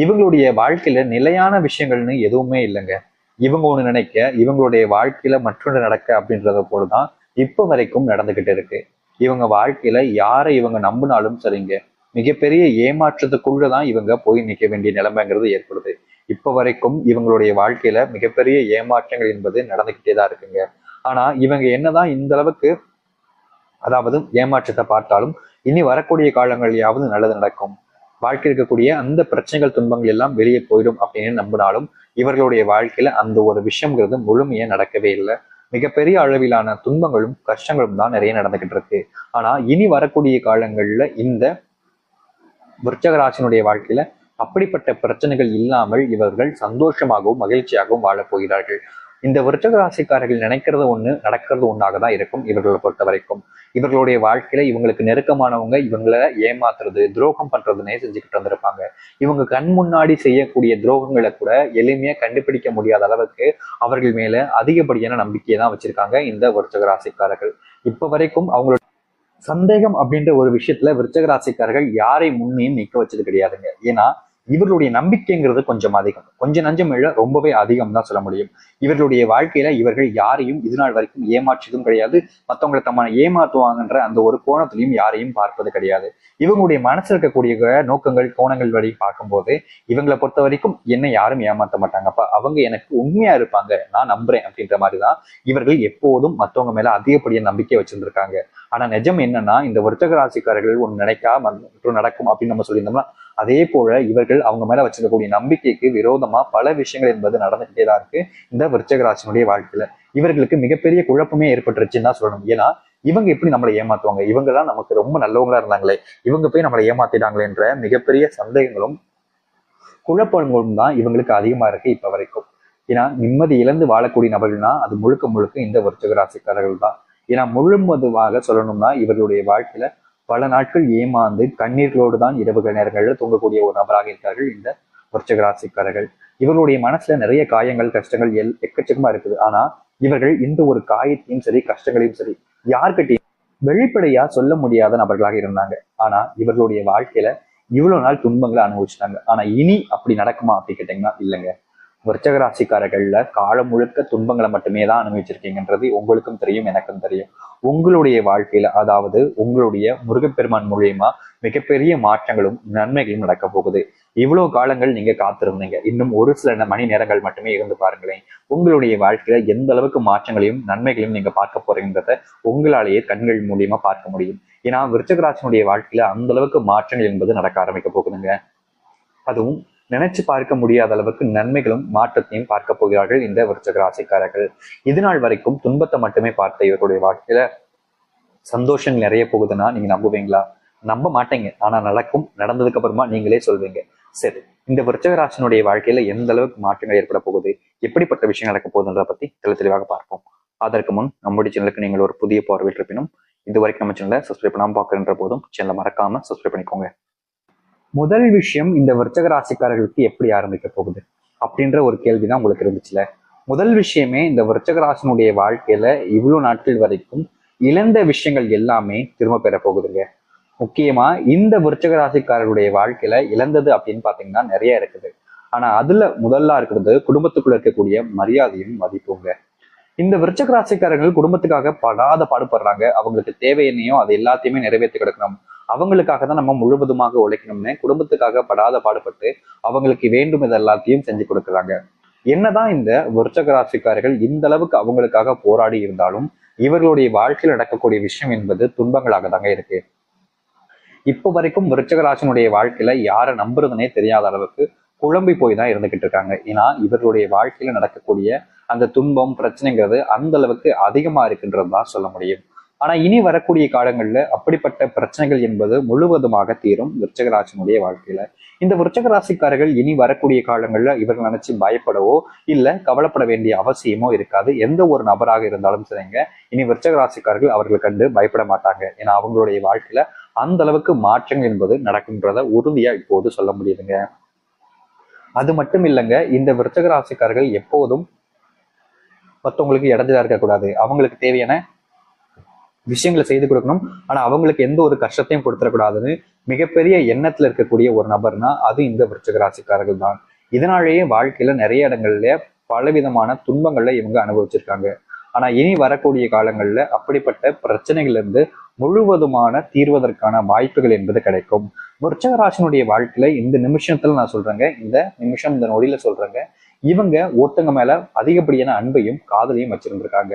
இவங்களுடைய வாழ்க்கையில நிலையான விஷயங்கள்னு எதுவுமே இல்லைங்க. இவங்க ஒண்ணு நினைக்க இவங்களுடைய வாழ்க்கையில மற்றொன்று நடக்க அப்படின்றத போலதான் இப்ப வரைக்கும் நடந்துகிட்டு இருக்கு. இவங்க வாழ்க்கையில யாரை இவங்க நம்பினாலும் சரிங்க. மிகப்பெரிய ஏமாற்றத்துக்குள்ளதான் இவங்க போய் நிற்க வேண்டிய நிலைமைங்கிறது ஏற்படுது. இப்ப வரைக்கும் இவங்களுடைய வாழ்க்கையில மிகப்பெரிய ஏமாற்றங்கள் என்பது நடந்துகிட்டே தான் இருக்குங்க. ஆனா இவங்க என்னதான் இந்த அளவுக்கு அதாவது ஏமாற்றத்தை பார்த்தாலும் இனி வரக்கூடிய காலங்களையாவது நல்லது நடக்கும். வாழ்க்கை இருக்கக்கூடிய அந்த பிரச்சனைகள் துன்பங்கள் எல்லாம் வெளியே போயிடும் அப்படின்னு நம்பினாலும் இவர்களுடைய வாழ்க்கையில அந்த ஒரு விஷயங்கிறது முழுமையா நடக்கவே இல்லை. மிகப்பெரிய அளவிலான துன்பங்களும் கஷ்டங்களும் தான் நிறைய நடந்துகிட்டு இருக்கு. ஆனா இனி வரக்கூடிய காலங்கள்ல இந்த விருச்சகராசினுடைய வாழ்க்கையில அப்படிப்பட்ட பிரச்சனைகள் இல்லாமல் இவர்கள் சந்தோஷமாகவும் மகிழ்ச்சியாகவும் வாழப் போகிறார்கள். இந்த விருச்சக ராசிக்காரர்கள் நினைக்கிறது ஒன்று நடக்கிறது ஒன்றாக தான் இருக்கும் இவர்களை பொறுத்த வரைக்கும். இவர்களுடைய வாழ்க்கையில இவங்களுக்கு நெருக்கமானவங்க இவங்களை ஏமாத்துறது துரோகம் பண்றதுனே செஞ்சுக்கிட்டு வந்திருப்பாங்க. இவங்க கண் முன்னாடி செய்யக்கூடிய துரோகங்களை கூட எளிமையா கண்டுபிடிக்க முடியாத அளவுக்கு அவர்கள் மேல அதிகப்படியான நம்பிக்கையை தான் வச்சிருக்காங்க இந்த விருச்சக ராசிக்காரர்கள். இப்ப வரைக்கும் அவங்களோட சந்தேகம் அப்படின்ற ஒரு விஷயத்துல விருச்சக ராசிக்காரர்கள் யாரை முன்னையும் நிக்க வச்சது கிடையாதுங்க. ஏன்னா இவர்களுடைய நம்பிக்கைங்கிறது கொஞ்சம் அதிகம். கொஞ்சம் நஞ்சம் இல்ல ரொம்பவே அதிகம் தான் சொல்ல முடியும். இவர்களுடைய வாழ்க்கையில இவர்கள் யாரையும் இதுநாள் வரைக்கும் ஏமாற்றதும் கிடையாது. மற்றவங்களை தம்ம ஏமாத்துவாங்கன்ற அந்த ஒரு கோணத்திலையும் யாரையும் பார்ப்பது கிடையாது. இவங்களுடைய மனசில் இருக்கக்கூடிய நோக்கங்கள் கோணங்கள் வழி பார்க்கும்போது இவங்களை பொறுத்த வரைக்கும் என்ன யாரும் ஏமாற்ற மாட்டாங்கப்பா அவங்க எனக்கு உண்மையா இருப்பாங்க நான் நம்புறேன் அப்படின்ற மாதிரிதான் இவர்கள் எப்போதும் மற்றவங்க மேல அதிகப்படிய நம்பிக்கை வச்சிருந்திருக்காங்க. ஆனா நிஜம் என்னன்னா இந்த வர்த்தக ராசிக்காரர்கள் ஒன்று நினைக்கா மற்றும் நடக்கும் அப்படின்னு நம்ம சொல்லியிருந்தோம்னா அதே போல இவர்கள் அவங்க மேல வச்சிருக்கக்கூடிய நம்பிக்கைக்கு விரோதமா பல விஷயங்கள் என்பது நடந்துகிட்டே தான் இருக்கு இந்த விருச்சகராசினுடைய வாழ்க்கையில. இவர்களுக்கு மிகப்பெரிய குழப்பமே ஏற்பட்டுருச்சுன்னு தான் சொல்லணும். ஏன்னா இவங்க எப்படி நம்மளை ஏமாத்துவாங்க? இவங்க தான் நமக்கு ரொம்ப நல்லவங்களா இருந்தாங்களே. இவங்க போய் நம்மளை ஏமாத்திட்டாங்களேன்ற மிகப்பெரிய சந்தேகங்களும் குழப்பங்களும் தான் இவங்களுக்கு அதிகமா இருக்கு இப்ப வரைக்கும். ஏன்னா நிம்மதி இழந்து வாழக்கூடிய நபர்கள்னா அது முழுக்க முழுக்க இந்த விருச்சக ராசிக்காரர்கள் தான். ஏன்னா முழுமதுவாக சொல்லணும்னா இவர்களுடைய வாழ்க்கையில பல நாட்கள் ஏமாந்து கண்ணீர்களோடு தான் இரவு நேரங்களில் தூங்கக்கூடிய ஒரு நபராக இருக்கார்கள் இந்த விருச்சகராசிக்காரர்கள். இவர்களுடைய மனசுல நிறைய காயங்கள் கஷ்டங்கள் எல் எக்கச்சக்கமா இருக்குது. ஆனா இவர்கள் இந்த ஒரு காயத்தையும் சரி கஷ்டங்களையும் சரி யார்கிட்டையும் வெளிப்படையா சொல்ல முடியாத நபர்களாக இருந்தாங்க. ஆனா இவர்களுடைய வாழ்க்கையில இவ்வளவு நாள் துன்பங்களை அனுபவிச்சிட்டாங்க. ஆனா இனி அப்படி நடக்குமா அப்படி கேட்டீங்கன்னா இல்லைங்க. விருச்சக ராசிக்காரர்கள்ல காலம் முழுக்க துன்பங்களை மட்டுமே தான் அனுபவிச்சிருக்கீங்கன்றது உங்களுக்கும் தெரியும் எனக்கும் தெரியும். உங்களுடைய வாழ்க்கையில அதாவது உங்களுடைய முருகப்பெருமான் மூலியமா மிகப்பெரிய மாற்றங்களும் நன்மைகளும் நடக்க போகுது. இவ்வளவு காலங்கள் நீங்க காத்திருந்தீங்க. இன்னும் ஒரு சில மணி நேரங்கள் மட்டுமே இருந்து பாருங்களேன். உங்களுடைய வாழ்க்கையில எந்த அளவுக்கு மாற்றங்களையும் நன்மைகளையும் நீங்க பார்க்க போறீங்கன்றத உங்களாலேயே கண்கள் மூலியமா பார்க்க முடியும். ஏன்னா விருச்சகராசனுடைய வாழ்க்கையில அந்த அளவுக்கு மாற்றங்கள் என்பது நடக்க ஆரம்பிக்க போகுதுங்க. அதுவும் நினைச்சு பார்க்க முடியாத அளவுக்கு நன்மைகளும் மாற்றத்தையும் பார்க்க போகிறார்கள் இந்த விருச்சக ராசிக்காரர்கள். இது நாள் வரைக்கும் துன்பத்தை மட்டுமே பார்த்த இவர்களுடைய வாழ்க்கையில சந்தோஷங்கள் நிறைய போகுதுன்னா நீங்க நம்புவீங்களா? நம்ப மாட்டீங்க. ஆனா நடக்கும் நடந்ததுக்கு அப்புறமா நீங்களே சொல்வீங்க. சரி இந்த விருச்சகராசனுடைய வாழ்க்கையில எந்த அளவுக்கு மாற்றங்கள் ஏற்பட போகுது? எப்படிப்பட்ட விஷயம் நடக்க போகுதுன்றத பத்தி தெளி தெளிவாக பார்ப்போம். அதற்கு முன் நம்முடைய சேனலுக்கு நீங்கள் ஒரு புதிய பார்வையில் இருப்பினும் இது வரைக்கும் நம்ம சேனலை சப்ஸ்கிரைப் பண்ணாமல் பார்க்குறன்ற போதும் சேனலை மறக்காம சப்ஸ்கிரைப் பண்ணிக்கோங்க. முதல் விஷயம் இந்த விருச்சக ராசிக்காரர்களுக்கு எப்படி ஆரம்பிக்க போகுது அப்படின்ற ஒரு கேள்விதான் உங்களுக்கு இருந்துச்சுல? முதல் விஷயமே இந்த விருச்சக ராசினுடைய வாழ்க்கையில இவ்வளவு நாட்கள் வரைக்கும் இழந்த விஷயங்கள் எல்லாமே திரும்ப பெற போகுதுங்க. முக்கியமா இந்த விருச்சக ராசிக்காரருடைய வாழ்க்கையில இழந்தது அப்படின்னு பாத்தீங்கன்னா நிறைய இருக்குது. ஆனா அதுல முதல்ல இருக்கிறது குடும்பத்துக்குள்ள இருக்கக்கூடிய மரியாதையும் மதிப்புங்க. இந்த விருச்சக ராசிக்காரர்கள் குடும்பத்துக்காக படாத பாடுபடுறாங்க. அவங்களுக்கு தேவை என்னையோ அது எல்லாத்தையுமே நிறைவேற்றி கிடக்கணும். அவங்களுக்காக தான் நம்ம முழுவதுமாக உழைக்கணும்னு குடும்பத்துக்காக படாத பாடுபட்டு அவங்களுக்கு வேண்டும் இது எல்லாத்தையும் செஞ்சு கொடுக்குறாங்க. என்னதான் இந்த விருச்சக ராசிக்காரர்கள் இந்த அளவுக்கு அவங்களுக்காக போராடி இருந்தாலும் இவர்களுடைய வாழ்க்கையில் நடக்கக்கூடிய விஷயம் என்பது துன்பங்களாக தாங்க இருக்கு. இப்போ வரைக்கும் விருச்சகராசினுடைய வாழ்க்கையில யாரை நம்புறதுனே தெரியாத அளவுக்கு குழம்பி போய் தான் இருந்துகிட்டு இருக்காங்க. ஏன்னா இவர்களுடைய வாழ்க்கையில நடக்கக்கூடிய அந்த துன்பம் பிரச்சனைங்கிறது அந்த அளவுக்கு அதிகமா இருக்குன்றது தான் சொல்ல முடியும். ஆனா இனி வரக்கூடிய காலங்கள்ல அப்படிப்பட்ட பிரச்சனைகள் என்பது முழுவதுமாக தீரும் விருச்சகராசினுடைய வாழ்க்கையில. இந்த விருச்சகராசிக்காரர்கள் இனி வரக்கூடிய காலங்கள்ல இவர்கள் நினைச்சு பயப்படவோ இல்ல கவலைப்பட வேண்டிய அவசியமோ இருக்காது. எந்த ஒரு நபராக இருந்தாலும் சரிங்க. இனி விருச்சகராசிக்காரர்கள் அவர்களை கண்டு பயப்பட மாட்டாங்க. ஏன்னா அவங்களுடைய வாழ்க்கையில அந்த அளவுக்கு மாற்றங்கள் என்பது நடக்குன்றத உறுதியா இப்போது சொல்ல முடியுதுங்க. அது மட்டும் இல்லைங்க இந்த விருச்சகராசிக்காரர்கள் எப்போதும் மற்றவங்களுக்கு இடைஞ்சலா இருக்கக்கூடாது. அவங்களுக்கு தேவையான விஷயங்களை செய்து கொடுக்கணும். ஆனா அவங்களுக்கு எந்த ஒரு கஷ்டத்தையும் கொடுத்துடக்கூடாதுன்னு மிகப்பெரிய எண்ணத்துல இருக்கக்கூடிய ஒரு நபர்னா அது இந்த விருச்சிக ராசிக்காரர்கள் தான். இதனாலேயே வாழ்க்கையில நிறைய இடங்கள்ல பலவிதமான துன்பங்களை இவங்க அனுபவிச்சிருக்காங்க. ஆனா இனி வரக்கூடிய காலங்கள்ல அப்படிப்பட்ட பிரச்சனைகள்ல இருந்து முழுவதுமான தீர்வதற்கான வாய்ப்புகள் என்பது கிடைக்கும். விருச்சகராசினுடைய வாழ்க்கையில இந்த நிமிஷத்துல நான் சொல்றேங்க. இந்த நிமிஷம் இந்த நொடியில சொல்றேங்க. இவங்க ஒருத்தங்க மேல அதிகப்படியான அன்பையும் காதலையும் வச்சிருந்திருக்காங்க.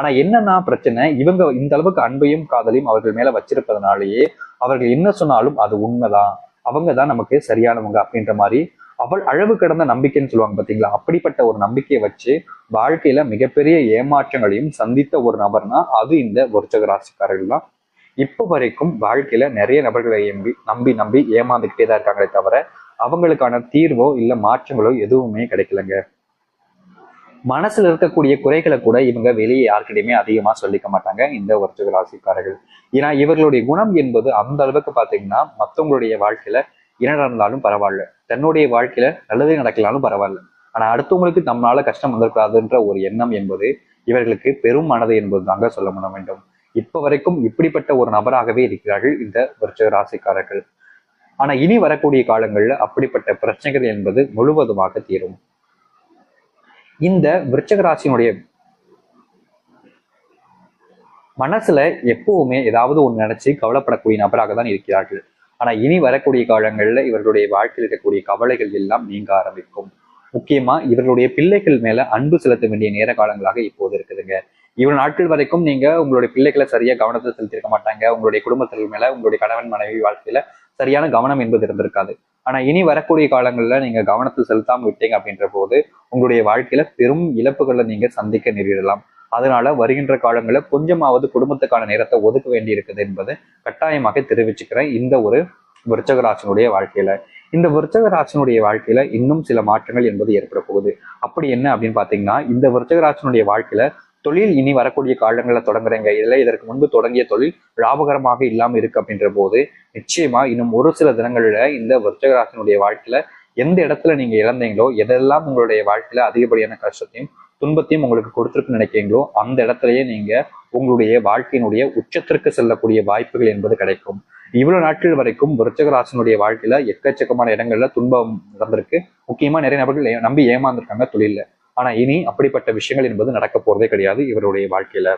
ஆனா என்னன்னா பிரச்சனை? இவங்க இந்த அளவுக்கு அன்பையும் காதலையும் அவர்கள் மேல வச்சிருப்பதனாலேயே அவர்கள் என்ன சொன்னாலும் அது உண்மைதான். அவங்க தான் நமக்கு சரியானவங்க அப்படின்ற மாதிரி அவள் அளவு கடந்த நம்பிக்கைன்னு சொல்லுவாங்க பாத்தீங்களா? அப்படிப்பட்ட ஒரு நம்பிக்கையை வச்சு வாழ்க்கையில மிகப்பெரிய ஏமாற்றங்களையும் சந்தித்த ஒரு நபர்னா அது இந்த விருச்சக ராசிக்காரர்கள் தான். இப்போ வரைக்கும் வாழ்க்கையில நிறைய நபர்களை நம்பி நம்பி நம்பி ஏமாந்துக்கிட்டே தான் இருக்காங்களே தவிர அவங்களுக்கான தீர்வோ இல்ல மாற்றங்களோ எதுவுமே கிடைக்கலங்க. மனசுல இருக்கக்கூடிய குறைகளை கூட இவங்க வெளியே யார்கிட்டயுமே அதிகமா சொல்லிக்க மாட்டாங்க இந்த விருச்சக ராசிக்காரர்கள். ஏன்னா இவர்களுடைய குணம் என்பது அந்த அளவுக்கு பாத்தீங்கன்னா மத்தவங்களுடைய வாழ்க்கையில என்ன நடந்தாலும் பரவாயில்ல. தன்னுடைய வாழ்க்கையில நல்லதே நடக்கலாலும் பரவாயில்ல. ஆனா அடுத்தவங்களுக்கு நம்மளால கஷ்டம் வந்திருக்காதுன்ற ஒரு எண்ணம் என்பது இவர்களுக்கு பெரும் மனது என்பது தாங்க சொல்ல முன வேண்டும். இப்ப வரைக்கும் இப்படிப்பட்ட ஒரு நபராகவே இருக்கிறார்கள் இந்த விருச்சக ராசிக்காரர்கள். ஆனா இனி வரக்கூடிய காலங்கள்ல அப்படிப்பட்ட பிரச்சனைகள் என்பது முழுவதுமாக தீரும். இந்த விருச்சக ராசியினுடைய மனசுல எப்பவுமே ஏதாவது ஒண்ணு நினைச்சு கவலைப்படக்கூடிய நபராக தான் இருக்கிறார்கள். ஆனா இனி வரக்கூடிய காலங்கள்ல இவர்களுடைய வாழ்க்கையில் இருக்கக்கூடிய கவலைகள் எல்லாம் நீங்க ஆரம்பிக்கும். முக்கியமா இவர்களுடைய பிள்ளைகள் மேல அன்பு செலுத்த வேண்டிய நேர காலங்களாக இப்போது இருக்குதுங்க. இவ்வளவு நாட்கள் வரைக்கும் நீங்க உங்களுடைய பிள்ளைகளை சரியா கவனத்தை செலுத்திருக்க மாட்டாங்க. உங்களுடைய குடும்பத்தினர் மேல உங்களுடைய கணவன் மனைவி வாழ்க்கையில சரியான கவனம் என்பது இருந்திருக்காது. ஆனா இனி வரக்கூடிய காலங்கள்ல நீங்க கவனத்தை செலுத்தாம விட்டீங்க அப்படின்ற போது உங்களுடைய வாழ்க்கையில பெரும் இழப்புகளை நீங்க சந்திக்க நேரிடலாம். அதனால வருகின்ற காலங்களில் கொஞ்சமாவது குடும்பத்துக்கான நேரத்தை ஒதுக்க வேண்டி இருக்குது என்பது கட்டாயமாக தெரிவிச்சுக்கிறேன். இந்த ஒரு விருச்சகராசனுடைய வாழ்க்கையில. இந்த விருச்சகராசனுடைய வாழ்க்கையில இன்னும் சில மாற்றங்கள் என்பது ஏற்பட போகுது. அப்படி என்ன அப்படின்னு பாத்தீங்கன்னா இந்த விருச்சகராசனுடைய வாழ்க்கையில தொழில் இனி வரக்கூடிய காலங்களில் தொடங்குறீங்க. இதில் இதற்கு முன்பு தொடங்கிய தொழில் லாபகரமாக இல்லாமல் இருக்கு அப்படின்ற போது நிச்சயமா இன்னும் ஒரு சில தினங்களில் இந்த விருச்சகராசனுடைய வாழ்க்கையில எந்த இடத்துல நீங்க இழந்தீங்களோ எதெல்லாம் உங்களுடைய வாழ்க்கையில அதிகப்படியான கஷ்டத்தையும் துன்பத்தையும் உங்களுக்கு கொடுத்துருக்குன்னு நினைக்கிறீங்களோ அந்த இடத்துலயே நீங்க உங்களுடைய வாழ்க்கையினுடைய உச்சத்திற்கு செல்லக்கூடிய வாய்ப்புகள் என்பது கிடைக்கும். இவ்வளவு நாட்கள் வரைக்கும் விருச்சகராசனுடைய வாழ்க்கையில எக்கச்சக்கமான இடங்கள்ல துன்பம் நடந்திருக்கு. முக்கியமா நிறைய நபர்கள் ஏ- நம்பி ஏமாந்துருக்காங்க தொழில ஆனா இனி அப்படிப்பட்ட விஷயங்கள் என்பது நடக்க போறதே கிடையாது இவருடைய வாழ்க்கையில.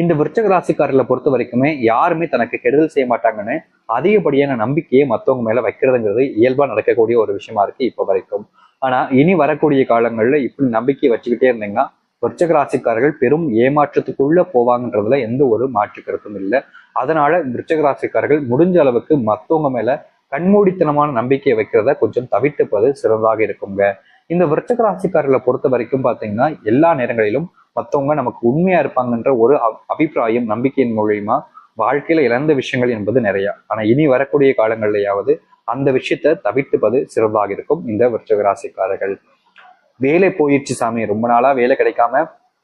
இந்த விருச்சக ராசிக்காரர்களை பொறுத்த வரைக்குமே யாருமே தனக்கு கெடுதல் செய்ய மாட்டாங்கன்னு அதிகப்படியான நம்பிக்கையை மத்தவங்க மேல வைக்கிறதுங்கிறது இயல்பா நடக்கக்கூடிய ஒரு விஷயமா இருக்கு இப்ப வரைக்கும். ஆனா இனி வரக்கூடிய காலங்கள்ல இப்படி நம்பிக்கை வச்சுக்கிட்டே இருந்தீங்கன்னா விருச்சக ராசிக்காரர்கள் பெரும் ஏமாற்றத்துக்குள்ள போவாங்கன்றதுல எந்த ஒரு மாற்று கருத்தும் இல்லை. அதனால விருச்சக ராசிக்காரர்கள் முடிஞ்ச அளவுக்கு மத்தவங்க மேல கண்மூடித்தனமான நம்பிக்கையை வைக்கிறத கொஞ்சம் தவிர்த்துப்பது சிறந்ததாக இருக்குங்க. இந்த விருச்சக ராசிக்காரர்களை பொறுத்த வரைக்கும் பாத்தீங்கன்னா எல்லா நேரங்களிலும் மத்தவங்க நமக்கு உண்மையா இருப்பாங்கன்ற ஒரு அபிப்பிராயம் நம்பிக்கையின் மூலியமா வாழ்க்கையில இழந்த விஷயங்கள் என்பது நிறையா. ஆனா இனி வரக்கூடிய காலங்கள்லயாவது அந்த விஷயத்தை தவிர்த்துப்பது சிறப்பாக இருக்கும் இந்த விருச்சக ராசிக்காரர்கள். வேலை போயிடுச்சு சாமி. ரொம்ப நாளா வேலை கிடைக்காம